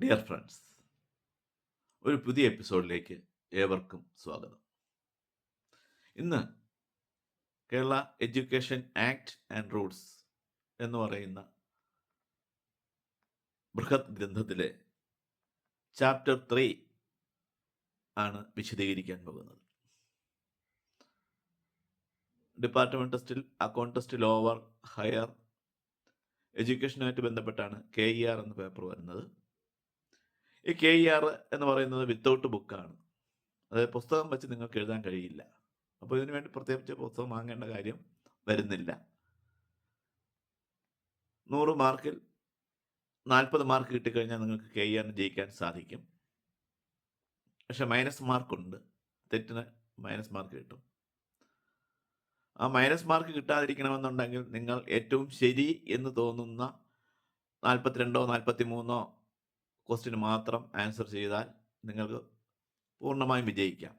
Dear friends ഒരു പുതിയ എപ്പിസോഡിലേക്ക് ഏവർക്കും സ്വാഗതം. ഇന്ന് Kerala education act and rules എന്ന് പറയുന്ന ബൃഹത് ഗ്രന്ഥത്തിലെ ചാപ്റ്റർ ത്രീ ആണ് വിശദീകരിക്കാൻ പോകുന്നത്. ഡിപ്പാർട്ട്മെന്റ് ടെസ്റ്റിൽ അക്കൗണ്ട് ടെസ്റ്റ് ലോവർ ഹയർ എഡ്യൂക്കേഷനുമായിട്ട് ബന്ധപ്പെട്ടാണ് കെ ഇ ആർ എന്ന പേപ്പർ വരുന്നത്. ഈ കെ ഇ ആർ എന്ന് പറയുന്നത് വിത്തൗട്ട് ബുക്കാണ് അതായത് പുസ്തകം വെച്ച് നിങ്ങൾക്ക് എഴുതാൻ കഴിയില്ല. അപ്പോൾ ഇതിനു വേണ്ടി പ്രത്യേകിച്ച് പുസ്തകം വാങ്ങേണ്ട കാര്യം വരുന്നില്ല. നൂറ് മാർക്കിൽ നാൽപ്പത് മാർക്ക് കിട്ടിക്കഴിഞ്ഞാൽ നിങ്ങൾക്ക് കെ ഇ ആറിന് ജയിക്കാൻ സാധിക്കും. പക്ഷെ മൈനസ് മാർക്കുണ്ട് തെറ്റിന് മൈനസ് മാർക്ക് കിട്ടും. ആ മൈനസ് മാർക്ക് കിട്ടാതിരിക്കണമെന്നുണ്ടെങ്കിൽ നിങ്ങൾ ഏറ്റവും ശരി എന്ന് തോന്നുന്ന നാൽപ്പത്തിരണ്ടോ നാൽപ്പത്തി മൂന്നോ ക്വസ്റ്റിന് മാത്രം ആൻസർ ചെയ്താൽ നിങ്ങൾക്ക് പൂർണമായും വിജയിക്കാം.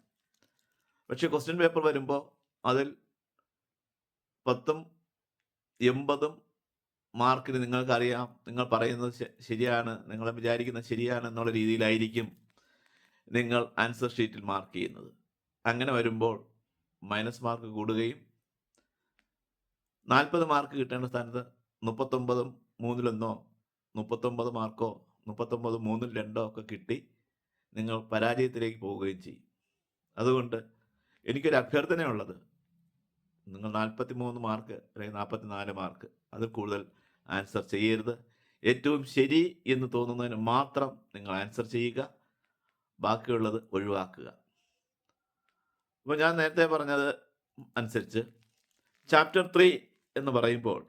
പക്ഷേ ക്വസ്റ്റ്യൻ പേപ്പർ വരുമ്പോൾ അതിൽ പത്തും എൺപതും മാർക്കിന് നിങ്ങൾക്കറിയാം. നിങ്ങൾ പറയുന്നത് ശരിയാണ് നിങ്ങൾ വിചാരിക്കുന്നത് ശരിയാണ് എന്നുള്ള രീതിയിലായിരിക്കും നിങ്ങൾ ആൻസർ ഷീറ്റിൽ മാർക്ക് ചെയ്യുന്നത്. അങ്ങനെ വരുമ്പോൾ മൈനസ് മാർക്ക് കൂടുകയും നാൽപ്പത് മാർക്ക് കിട്ടേണ്ട സ്ഥാനത്ത് മുപ്പത്തൊമ്പതും മൂന്നിലൊന്നോ മുപ്പത്തൊമ്പത് മാർക്കോ മുപ്പത്തൊമ്പത് മൂന്നിൽ രണ്ടോ ഒക്കെ കിട്ടി നിങ്ങൾ പരാജയത്തിലേക്ക് പോവുകയും ചെയ്യും. അതുകൊണ്ട് എനിക്കൊരു അഭ്യർത്ഥനയുള്ളത് നിങ്ങൾ നാൽപ്പത്തി മൂന്ന് മാർക്ക് അല്ലെങ്കിൽ നാൽപ്പത്തി നാല് മാർക്ക് അതിൽ കൂടുതൽ ആൻസർ ചെയ്യരുത്. ഏറ്റവും ശരി എന്ന് തോന്നുന്നതിന് മാത്രം നിങ്ങൾ ആൻസർ ചെയ്യുക. ബാക്കിയുള്ളത് ഒഴിവാക്കുക. അപ്പോൾ ഞാൻ നേരത്തെ പറഞ്ഞത് അനുസരിച്ച് ചാപ്റ്റർ ത്രീ എന്ന് പറയുമ്പോൾ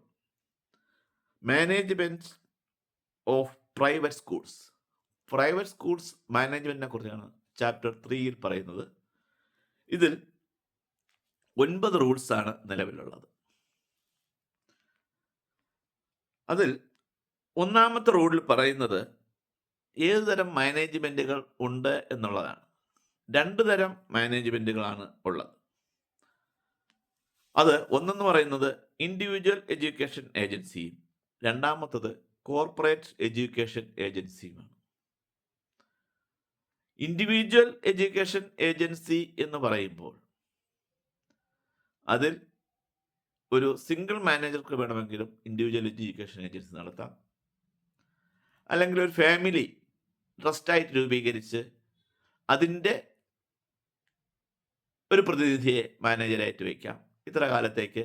management of private schools private schools മാനേജ്മെന്റിനെ കുറിച്ചാണ് ചാപ്റ്റർ ത്രീയിൽ പറയുന്നത്. ഇതിൽ ഒൻപത് റൂൾസാണ് നിലവിലുള്ളത്. അതിൽ ഒന്നാമത്തെ റൂളിൽ പറയുന്നത് ഏത് തരം മാനേജ്മെന്റുകൾ ഉണ്ട് എന്നുള്ളതാണ്. രണ്ട് തരം മാനേജ്മെന്റുകളാണ് ഉള്ളത്. അത് ഒന്നെന്ന് പറയുന്നത് ഇൻഡിവിജ്വൽ എഡ്യൂക്കേഷൻ ഏജൻസിയും രണ്ടാമത്തത് കോർപ്പറേറ്റ് എഡ്യൂക്കേഷൻ ഏജൻസിയുമാണ് ഇൻഡിവിജ്വൽ എഡ്യൂക്കേഷൻ ഏജൻസി എന്ന് പറയുമ്പോൾ അതിൽ ഒരു സിംഗിൾ മാനേജർക്ക് വേണമെങ്കിലും ഇൻഡിവിജ്വൽ എഡ്യൂക്കേഷൻ ഏജൻസി നടത്താം. അല്ലെങ്കിൽ ഒരു ഫാമിലി ട്രസ്റ്റായിട്ട് രൂപീകരിച്ച് അതിന്റെ ഒരു പ്രതിനിധിയെ മാനേജരായിട്ട് വയ്ക്കാം ഇത്ര കാലത്തേക്ക്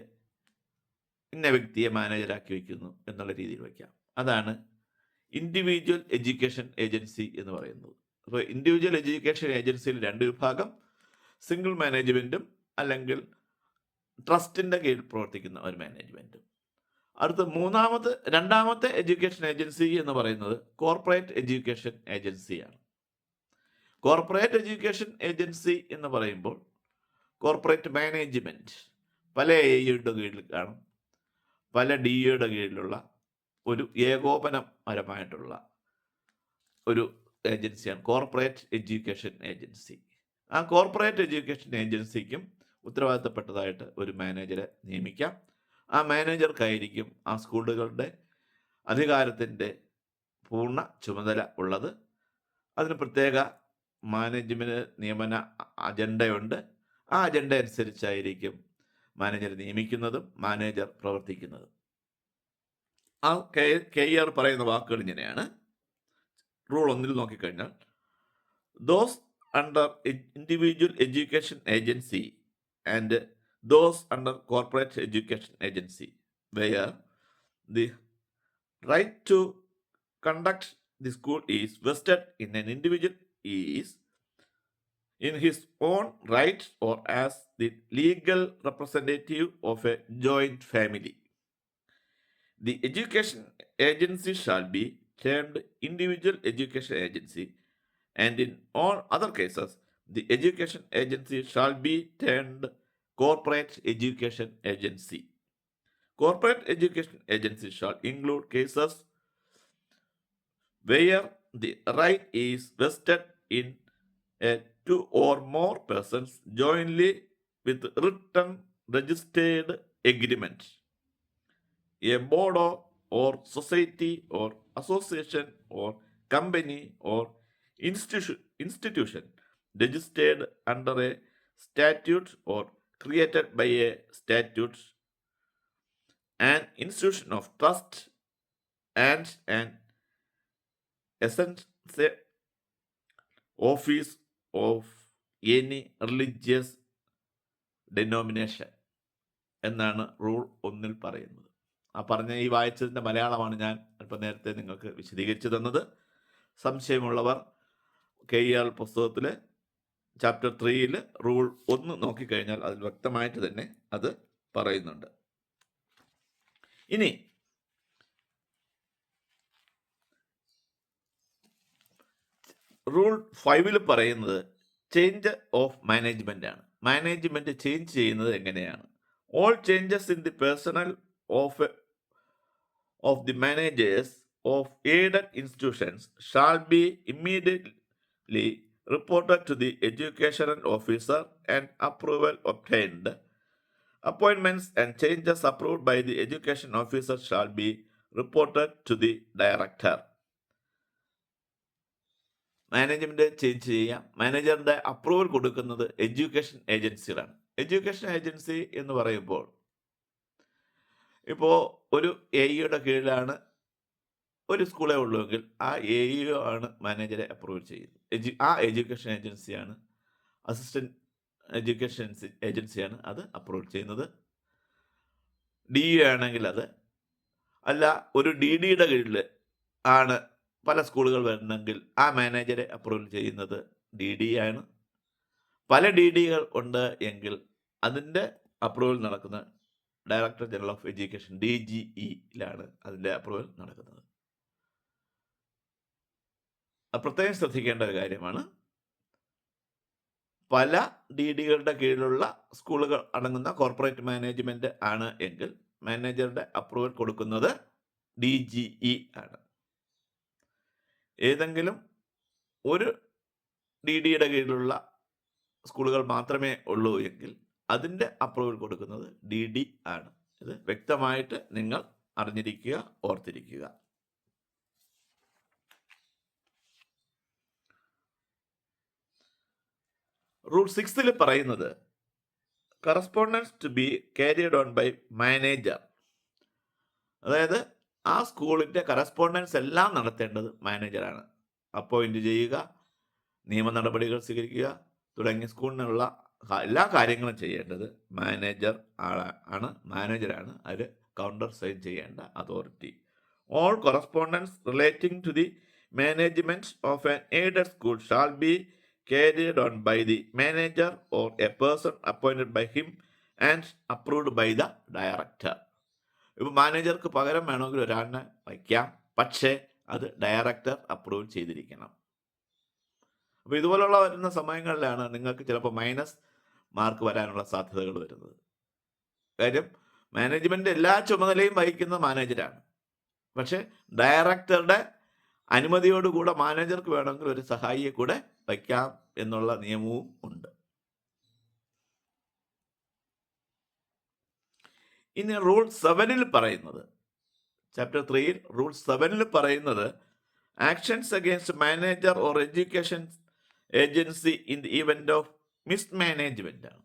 ഇന്ന വ്യക്തിയെ മാനേജറാക്കി വയ്ക്കുന്നു എന്നുള്ള രീതിയിൽ വയ്ക്കാം അതാണ് ഇൻഡിവിജ്വൽ എഡ്യൂക്കേഷൻ ഏജൻസി എന്ന് പറയുന്നത്. അപ്പോൾ ഇൻഡിവിജ്വൽ എഡ്യൂക്കേഷൻ ഏജൻസിയിൽ രണ്ട് വിഭാഗം സിംഗിൾ മാനേജ്മെന്റും അല്ലെങ്കിൽ ട്രസ്റ്റിന്റെ കീഴിൽ പ്രവർത്തിക്കുന്ന ഒരു മാനേജ്മെന്റും അടുത്ത മൂന്നാമത് രണ്ടാമത്തെ എഡ്യൂക്കേഷൻ ഏജൻസി എന്ന് പറയുന്നത് കോർപ്പറേറ്റ് എഡ്യൂക്കേഷൻ ഏജൻസിയാണ് കോർപ്പറേറ്റ് എഡ്യൂക്കേഷൻ ഏജൻസി എന്ന് പറയുമ്പോൾ കോർപ്പറേറ്റ് മാനേജ്മെന്റ് പല എയുടെ കീഴിൽ കാണും. പല ഡി എയുടെ കീഴിലുള്ള ഒരു ഏകോപനപരമായിട്ടുള്ള ഒരു ഏജൻസിയാണ് കോർപ്പറേറ്റ് എഡ്യൂക്കേഷൻ ഏജൻസി. ആ കോർപ്പറേറ്റ് എഡ്യൂക്കേഷൻ ഏജൻസിക്കും ഉത്തരവാദിത്തപ്പെട്ടതായിട്ട് ഒരു മാനേജറെ നിയമിക്കാം. ആ മാനേജർക്കായിരിക്കും ആ സ്കൂളുകളുടെ അധികാരത്തിന്റെ പൂർണ ചുമതല ഉള്ളത്. അതിന് പ്രത്യേക മാനേജ്മെന്റ് നിയമന അജണ്ടയുണ്ട്. ആ അജണ്ട അനുസരിച്ചായിരിക്കും മാനേജർ നിയമിക്കുന്നതും മാനേജർ പ്രവർത്തിക്കുന്നതും. ആ കെ കെ ആർ പറയുന്ന വാക്കുകൾ ഇങ്ങനെയാണ്. റൂൾ ഒന്നിൽ നോക്കിക്കഴിഞ്ഞാൽ those under individual education agency and those under corporate education agency where the right to conduct the school is vested in an individual is in his own right or as the legal representative of a joint family the education agency shall be termed individual education agency and in all other cases the education agency shall be termed corporate education agency. Corporate education agency shall include cases where the right is vested in a two or more persons jointly with written registered agreement. A board or, society or association or company or institution, institution registered under a statute or created by a statute, an institution of trust, and an essence office of any religious denomination എന്നാണ് rule ഒന്നിൽ പറയുന്നത്. ആ പറഞ്ഞ ഈ വായിച്ചതിന്റെ മലയാളമാണ് ഞാൻ അല്പം നേരത്തെ നിങ്ങൾക്ക് വിശദീകരിച്ചു തന്നത്. സംശയമുള്ളവർ കെ ഇ ആർ പുസ്തകത്തിൽ ചാപ്റ്റർ ത്രീയിൽ റൂൾ ഒന്ന് നോക്കിക്കഴിഞ്ഞാൽ അതിൽ വ്യക്തമായിട്ട് തന്നെ അത് പറയുന്നുണ്ട്. ഇനി റൂൾ ഫൈവിൽ പറയുന്നത് ചേഞ്ച് ഓഫ് മാനേജ്മെന്റ് ആണ് മാനേജ്മെന്റ് ചേഞ്ച് ചെയ്യുന്നത് എങ്ങനെയാണ് all changes in the personnel of of the managers of aided institutions shall be immediately reported to the educational officer and approval obtained. Appointments and changes approved by the education officer shall be reported to the director. Management change ചെയ്യാം. മാനേജറിന്റെ approval കൊടുക്കുന്നത് education ഏജൻസികളാണ് education agency എന്ന് പറയുമ്പോൾ ഇപ്പോൾ ഒരു A ഇയുടെ കീഴിലാണ് ഒരു സ്കൂളേ ഉള്ളുവെങ്കിൽ ആ എ ഇഒ ആണ് മാനേജറെ അപ്രൂവ് ചെയ്യുന്നത്. എഡ്യു ആ എഡ്യൂക്കേഷൻ ഏജൻസിയാണ് അസിസ്റ്റന്റ് എഡ്യൂക്കേഷൻ ഏജൻസിയാണ് അത് അപ്രൂവ് ചെയ്യുന്നത്. ഡി യു ആണെങ്കിൽ അത് അല്ല ഒരു ഡി ഡിയുടെ കീഴിൽ ആണ് പല സ്കൂളുകൾ വരുന്നെങ്കിൽ ആ മാനേജരെ അപ്രൂവൽ ചെയ്യുന്നത് ഡി ഡി ആണ്. പല ഡി ഡികൾ ഉണ്ട് എങ്കിൽ അതിന്റെ അപ്രൂവൽ നടക്കുന്ന director general of education D G ഇയിലാണ് അതിന്റെ അപ്രൂവൽ നടക്കുന്നത്. പ്രത്യേകം ശ്രദ്ധിക്കേണ്ട ഒരു കാര്യമാണ്. പല ഡി ഡികളുടെ കീഴിലുള്ള സ്കൂളുകൾ അടങ്ങുന്ന കോർപ്പറേറ്റ് മാനേജ്മെന്റ് ആണ് എങ്കിൽ മാനേജറുടെ അപ്രൂവൽ കൊടുക്കുന്നത് ഡി ജി ഇ ആണ്. ഏതെങ്കിലും ഒരു ഡി ഡിയുടെ കീഴിലുള്ള സ്കൂളുകൾ മാത്രമേ ഉള്ളൂ എങ്കിൽ അതിന്റെ അപ്രൂവൽ കൊടുക്കുന്നത് ഡി ഡി ആണ്. ഇത് വ്യക്തമായിട്ട് നിങ്ങൾ അറിഞ്ഞിരിക്കുക ഓർത്തിരിക്കുക. റൂൾ സിക്സിൽ പറയുന്നത് correspondence to be carried on by manager അതായത് ആ സ്കൂളിന്റെ കറസ്പോണ്ടൻസ് എല്ലാം നടത്തേണ്ടത് മാനേജറാണ് അപ്പോയിന്റ് ചെയ്യുക നിയമ നടപടികൾ സ്വീകരിക്കുക തുടങ്ങിയ സ്കൂളിനുള്ള എല്ലാ കാര്യങ്ങളും ചെയ്യേണ്ടത് മാനേജർ ആണ് മാനേജറാണ് അവർ കൗണ്ടർ സൈൻ ചെയ്യേണ്ട authority all correspondence relating to the management of an aided school shall be carried on by the manager or a person appointed by him and approved by the director. ഇപ്പോൾ മാനേജർക്ക് പകരം വേണമെങ്കിൽ ഒരാളിനെ വയ്ക്കാം. പക്ഷേ അത് director approve ചെയ്തിരിക്കണം. അപ്പോൾ ഇതുപോലുള്ള വരുന്ന സമയങ്ങളിലാണ് നിങ്ങൾക്ക് ചിലപ്പോൾ മൈനസ് മാർക്ക് വരാനുള്ള സാധ്യതകൾ വരുന്നത്. കാര്യം മാനേജ്മെന്റ് എല്ലാ ചുമതലയും വഹിക്കുന്ന മാനേജരാണ് പക്ഷേ ഡയറക്ടറുടെ അനുമതിയോടുകൂടെ മാനേജർക്ക് വേണമെങ്കിൽ ഒരു സഹായിയെ കൂടെ വയ്ക്കാം എന്നുള്ള നിയമവും ഉണ്ട്. ഇനി റൂൾ സെവനിൽ പറയുന്നത്. ചാപ്റ്റർ ത്രീയിൽ റൂൾ സെവനിൽ പറയുന്നത് actions against manager or education agency in the event of mismanagement ആണ്.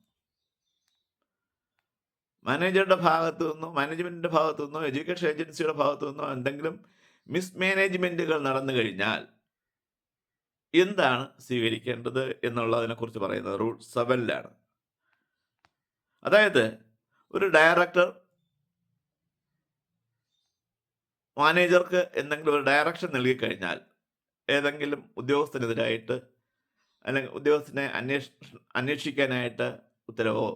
മാനേജറുടെ ഭാഗത്തു നിന്നോ മാനേജ്മെന്റിന്റെ ഭാഗത്തു നിന്നോ എഡ്യൂക്കേഷൻ ഏജൻസിയുടെ ഭാഗത്തു നിന്നോ എന്തെങ്കിലും മിസ് മിസ്മാനേജ്മെന്റുകൾ നടന്നു കഴിഞ്ഞാൽ എന്താണ് സ്വീകരിക്കേണ്ടത് എന്നുള്ളതിനെക്കുറിച്ച് പറയുന്നത് റൂൾ സെവനിലാണ്. അതായത് ഒരു ഡയറക്ടർ മാനേജർക്ക് എന്തെങ്കിലും ഒരു ഡയറക്ഷൻ നൽകിക്കഴിഞ്ഞാൽ ഏതെങ്കിലും ഉദ്യോഗസ്ഥനെതിരായിട്ട് അല്ലെങ്കിൽ ഉദ്യോഗസ്ഥനെ അന്വേഷ അന്വേഷിക്കാനായിട്ട് ഉത്തരവോ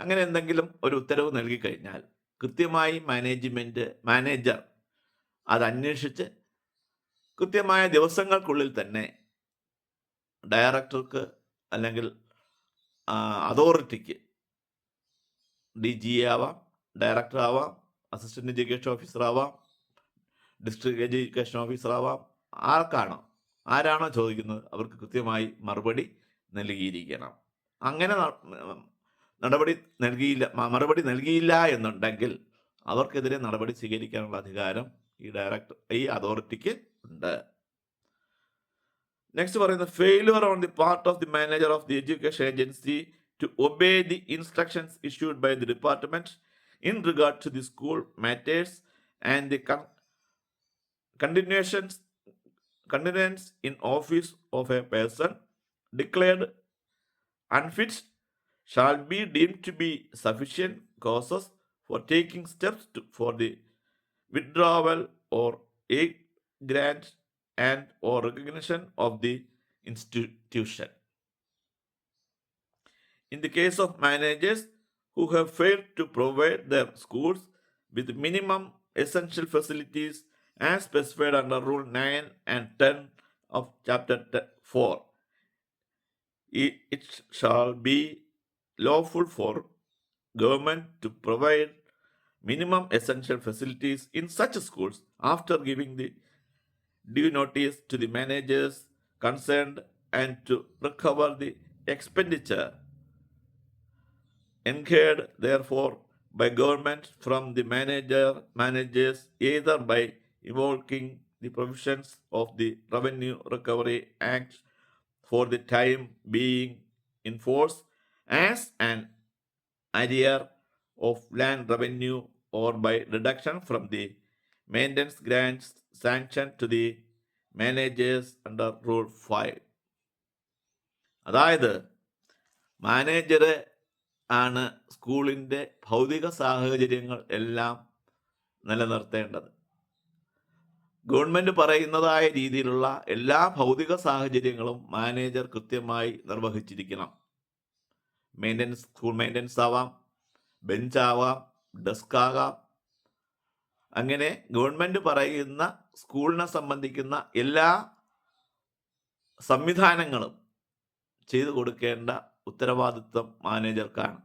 അങ്ങനെ എന്തെങ്കിലും ഒരു ഉത്തരവ് നൽകിക്കഴിഞ്ഞാൽ കൃത്യമായി മാനേജ്മെന്റ് മാനേജർ അത് അന്വേഷിച്ച് കൃത്യമായ ദിവസങ്ങൾക്കുള്ളിൽ തന്നെ ഡയറക്ടർക്ക് അല്ലെങ്കിൽ അതോറിറ്റിക്ക് ഡി ജി ആവാം ഡയറക്ടർ ആവാം അസിസ്റ്റന്റ് എഡ്യൂക്കേഷൻ ഓഫീസർ ആവാം ഡിസ്ട്രിക്ട് എഡ്യൂക്കേഷൻ ഓഫീസർ ആവാം. ആർക്കാണോ ആരാണോ ചോദിക്കുന്നത് അവർക്ക് കൃത്യമായി മറുപടി നൽകിയിരിക്കണം. അങ്ങനെ നടപടി നൽകിയില്ല മറുപടി നൽകിയില്ല എന്നുണ്ടെങ്കിൽ അവർക്കെതിരെ നടപടി സ്വീകരിക്കാനുള്ള അധികാരം ഈ ഡയറക്ടർ ഈ അതോറിറ്റിക്ക് ഉണ്ട്. നെക്സ്റ്റ് പറയുന്നത് failure on the part of the manager of the education agency to obey the instructions issued by the department in regard to the school matters and the con- continuations continuance in office of a person declared unfit shall be deemed to be sufficient causes for taking steps to, for the withdrawal or a grant and or recognition of the institution in the case of managers who have failed to provide their schools with minimum essential facilities as specified under Rule 9 and 10 of Chapter 4. It, shall be lawful for government to provide minimum essential facilities in such schools after giving the due notice to the managers concerned and to recover the expenditure incurred therefore by government from the manager managers either by invoking the provisions of the Revenue Recovery Act for the time being in force as an arrear of land revenue or by reduction from the maintenance grants sanctioned to the managers under Rule 5. അതായത് manager ആണ് സ്കൂളിന്റെ ഭൗതിക സാഹചര്യങ്ങൾ എല്ലാം നിലനിർത്തേണ്ടത്. Government പറയുന്നതായ രീതിയിലുള്ള എല്ലാ ഭൗതിക സാഹചര്യങ്ങളും മാനേജർ കൃത്യമായി നിർവഹിച്ചിരിക്കണം. മെയിന്റനൻസ് സ്കൂൾ മെയിന്റനൻസ് ആവാം ബെഞ്ച് ആവാം ഡെസ്ക് ആകാം. അങ്ങനെ ഗവൺമെന്റ് പറയുന്ന സ്കൂളിനെ സംബന്ധിക്കുന്ന എല്ലാ സംവിധാനങ്ങളും ചെയ്തു കൊടുക്കേണ്ട ഉത്തരവാദിത്വം മാനേജർക്കാണ്.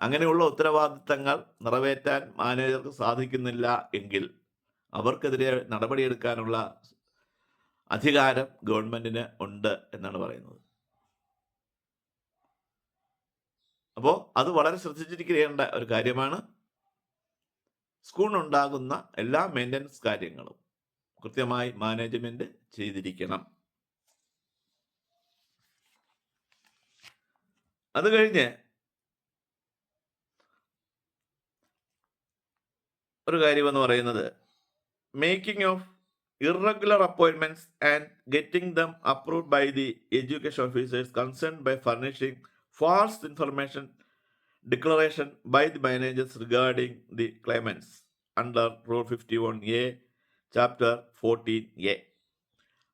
അങ്ങനെയുള്ള ഉത്തരവാദിത്തങ്ങൾ നിറവേറ്റാൻ മാനേജർക്ക് സാധിക്കുന്നില്ല എങ്കിൽ അവർക്കെതിരെ നടപടിയെടുക്കാനുള്ള അധികാരം ഗവൺമെന്റിന് ഉണ്ട് എന്നാണ് പറയുന്നത്. അപ്പോൾ അത് വളരെ ശ്രദ്ധിച്ചിരിക്കേണ്ട ഒരു കാര്യമാണ്. സ്കൂളിനുണ്ടാകുന്ന എല്ലാ മെയിന്റനൻസ് കാര്യങ്ങളും കൃത്യമായി മാനേജ്മെന്റ് ചെയ്തിരിക്കണം. അത് കഴിഞ്ഞ് ഒരു കാര്യം എന്ന് പറയുന്നത് making of irregular appointments and getting them approved by the education officers concern by furnishing false information declaration by the managers regarding the claimants under rule fifty one A chapter fourteen A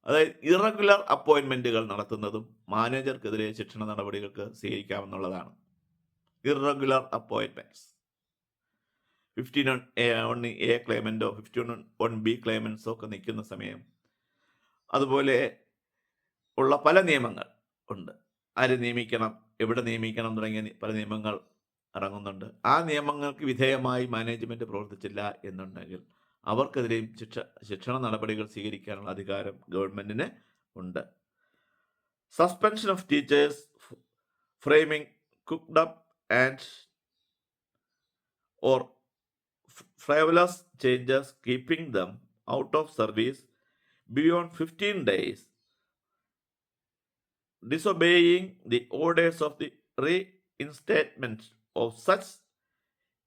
അതായത് irregular അപ്പോയിൻമെന്റുകൾ നടത്തുന്നതും മാനേജർക്കെതിരെ ശിക്ഷണ നടപടികൾക്ക് സ്വീകരിക്കാമെന്നുള്ളതാണ്. Irregular appointments fifteen one A one A ക്ലെയിമന്റോ fifteen one B ക്ലെയിമൻസോ ഒക്കെ നിൽക്കുന്ന സമയം. അതുപോലെ ഉള്ള പല നിയമങ്ങൾ ഉണ്ട്. ആര് നിയമിക്കണം എവിടെ നിയമിക്കണം തുടങ്ങിയ പല നിയമങ്ങൾ ഇറങ്ങുന്നുണ്ട് ആ നിയമങ്ങൾക്ക് വിധേയമായി മാനേജ്മെന്റ് പ്രവർത്തിച്ചില്ല എന്നുണ്ടെങ്കിൽ അവർക്കെതിരെയും ശിക്ഷ ശിക്ഷണ നടപടികൾ സ്വീകരിക്കാനുള്ള അധികാരം ഗവൺമെന്റിന് ഉണ്ട്. Suspension of teachers framing cooked up and or frivolous changes keeping them out of service beyond fifteen days disobeying the orders of the reinstatement of such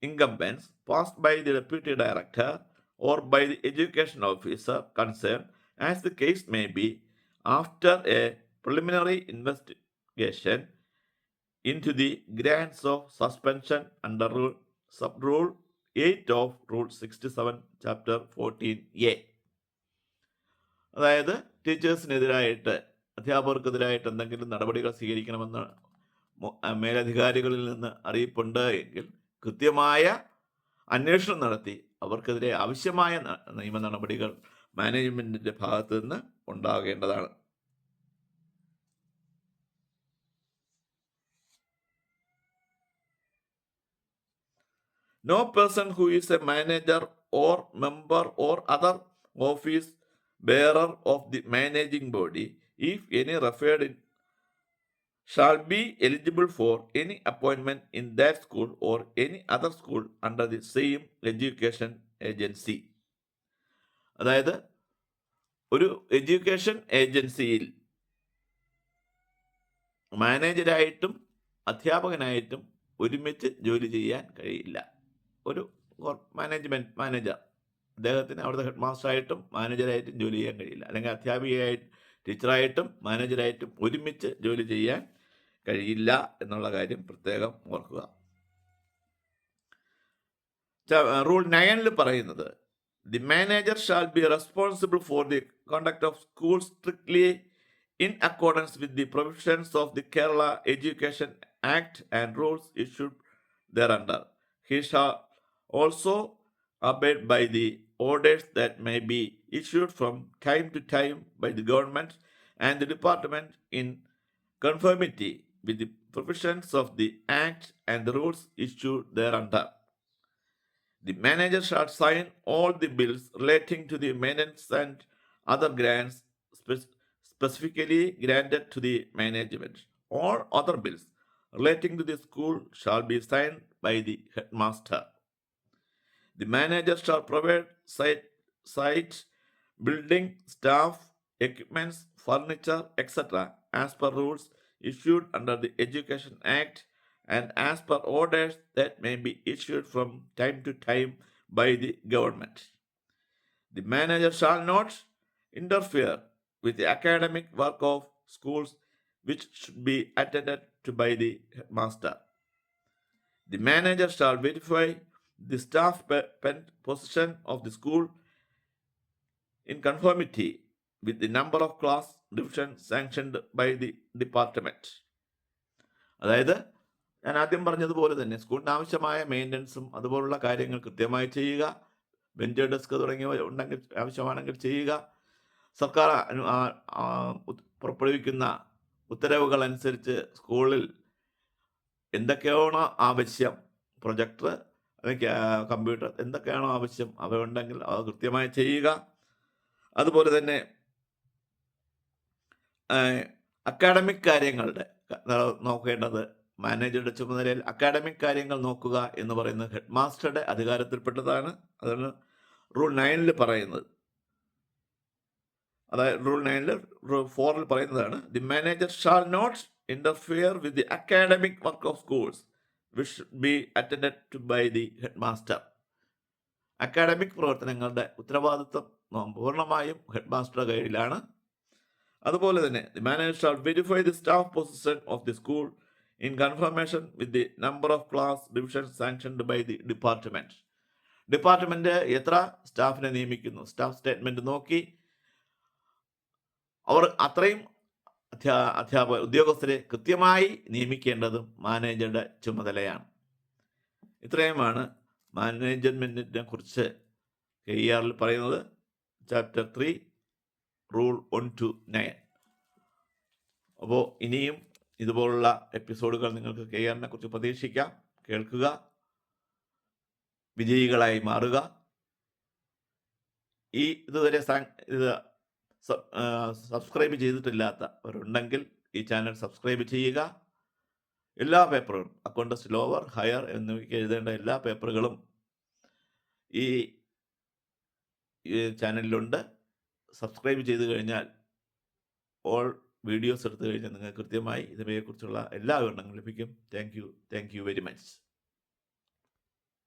incumbents passed by the deputy director or by the education officer concerned, as the case may be, after a preliminary investigation into the grants of suspension under rule, sub-rule 8 of Rule 67, Chapter 14 A. അതായത് ടീച്ചേഴ്സിനെതിരായിട്ട് അധ്യാപകർക്കെതിരായിട്ട് എന്തെങ്കിലും നടപടികൾ സ്വീകരിക്കണമെന്ന് മേലധികാരികളിൽ നിന്ന് അറിയിപ്പുണ്ട് എങ്കിൽ കൃത്യമായ അന്വേഷണം നടത്തി അവർക്കെതിരെ ആവശ്യമായ നിയമ നടപടികൾ മാനേജ്മെന്റിന്റെ ഭാഗത്ത് നിന്ന് ഉണ്ടാകേണ്ടതാണ്. No person who is a manager or member or other office bearer of the managing body if any referred in shall be eligible for any appointment in that school or any other school under the same education agency. അതായത് ഒരു education ഏജൻസിയിൽ മാനേജരായിട്ടും അധ്യാപകനായിട്ടും ഒരുമിച്ച് ജോലി ചെയ്യാൻ കഴിയില്ല ഒരു management manager അദ്ദേഹത്തിന് അവിടുത്തെ ഹെഡ് മാസ്റ്ററായിട്ടും മാനേജരായിട്ടും ജോലി ചെയ്യാൻ കഴിയില്ല അല്ലെങ്കിൽ അധ്യാപികയായിട്ട് ടീച്ചറായിട്ടും മാനേജരായിട്ടും ഒരുമിച്ച് ജോലി ചെയ്യാൻ കഴിയില്ല എന്നുള്ള കാര്യം പ്രത്യേകം ഓർക്കുക. റൂൾ നയനിൽ പറയുന്നത് the manager shall be responsible for the conduct of school strictly in accordance with the provisions of the Kerala education act and rules issued there under he shall also abide by the orders that may be issued from time to time by the government and the department in conformity with the provisions of the Act and the rules issued thereunder. The manager shall sign all the bills relating to the maintenance and other grants spec- specifically granted to the management. All other bills relating to the school shall be signed by the headmaster. The manager shall provide site, site, building, staff, equipments, furniture, etc. as per rules issued under the Education Act and as per orders that may be issued from time to time by the government. The manager shall not interfere with the academic work of schools which should be attended to by the headmaster. The manager shall verify the staff position of the school in conformity with the number of class division sanctioned by the department. അതായത് ഞാൻ ആദ്യം പറഞ്ഞതുപോലെ തന്നെ സ്കൂളിന് ആവശ്യമായ മെയിന്റനൻസും അതുപോലുള്ള കാര്യങ്ങൾ കൃത്യമായി ചെയ്യുക ബെഞ്ച് ഡെസ്ക് തുടങ്ങിയവ ഉണ്ടെങ്കിൽ ആവശ്യമാണെങ്കിൽ ചെയ്യുക സർക്കാർ പുറപ്പെടുവിക്കുന്ന ഉത്തരവുകൾ അനുസരിച്ച് സ്കൂളിൽ എന്തൊക്കെയാണോ ആവശ്യം പ്രൊജക്ടർ അല്ലെങ്കിൽ കമ്പ്യൂട്ടർ എന്തൊക്കെയാണോ ആവശ്യം അവയുണ്ടെങ്കിൽ അത് കൃത്യമായി ചെയ്യുക അതുപോലെ തന്നെ അക്കാഡമിക് കാര്യങ്ങളുടെ നോക്കേണ്ടത് മാനേജറുടെ ചുമതലയിൽ അക്കാഡമിക് കാര്യങ്ങൾ നോക്കുക എന്ന് പറയുന്നത് ഹെഡ് മാസ്റ്ററുടെ അധികാരത്തിൽപ്പെട്ടതാണ്. അതാണ് റൂൾ നയനിൽ പറയുന്നത്. അതായത് റൂൾ നയനിൽ ഫോറിൽ പറയുന്നതാണ് the manager shall not interfere with the academic work of schools which be attended to by the head master. Academic പ്രവർത്തനങ്ങളുടെ ഉത്തരവാദിത്വം പൂർണമായും ഹെഡ് മാസ്റ്ററുടെ കയ്യിലാണ്. അതുപോലെ തന്നെ the manager shall verify the staff position of the school in confirmation with the number of class division sanctioned by the department department എത്ര? സ്റ്റാഫിനെ നിയമിക്കുന്നു. സ്റ്റാഫ് സ്റ്റേറ്റ്മെന്റ് നോക്കി. അവർ അത്രയും അധ്യാ അധ്യാപക ഉദ്യോഗസ്ഥരെ കൃത്യമായി നിയമിക്കേണ്ടതും മാനേജറുടെ ചുമതലയാണ്. ഇത്രയുമാണ് മാനേജ്മെന്റിനെ കുറിച്ച് കെ ഇ ആറിൽ പറയുന്നത്. Chapter three rule one two nine അപ്പോൾ ഇനിയും ഇതുപോലുള്ള എപ്പിസോഡുകൾ നിങ്ങൾക്ക് കെ ആറിനെ കുറിച്ച് പ്രതീക്ഷിക്കാം. കേൾക്കുക. വിജയികളായി മാറുക. ഈ ഇതുവരെ ഇത് സബ്സ്ക്രൈബ് ചെയ്തിട്ടില്ലാത്തവരുണ്ടെങ്കിൽ ഈ ചാനൽ സബ്സ്ക്രൈബ് ചെയ്യുക. എല്ലാ പേപ്പറുകളും അക്കൗണ്ടസ് ലോവർ ഹയർ എന്നിവയ്ക്ക് എഴുതേണ്ട എല്ലാ പേപ്പറുകളും ഈ ചാനലിലുണ്ട് സബ്സ്ക്രൈബ് ചെയ്ത് കഴിഞ്ഞാൽ ഓൾ വീഡിയോസ് എടുത്തു കഴിഞ്ഞാൽ നിങ്ങൾക്ക് കൃത്യമായി ഇതിനെക്കുറിച്ചുള്ള എല്ലാ വിവരണങ്ങളും ലഭിക്കും. Thank you. Thank you very much.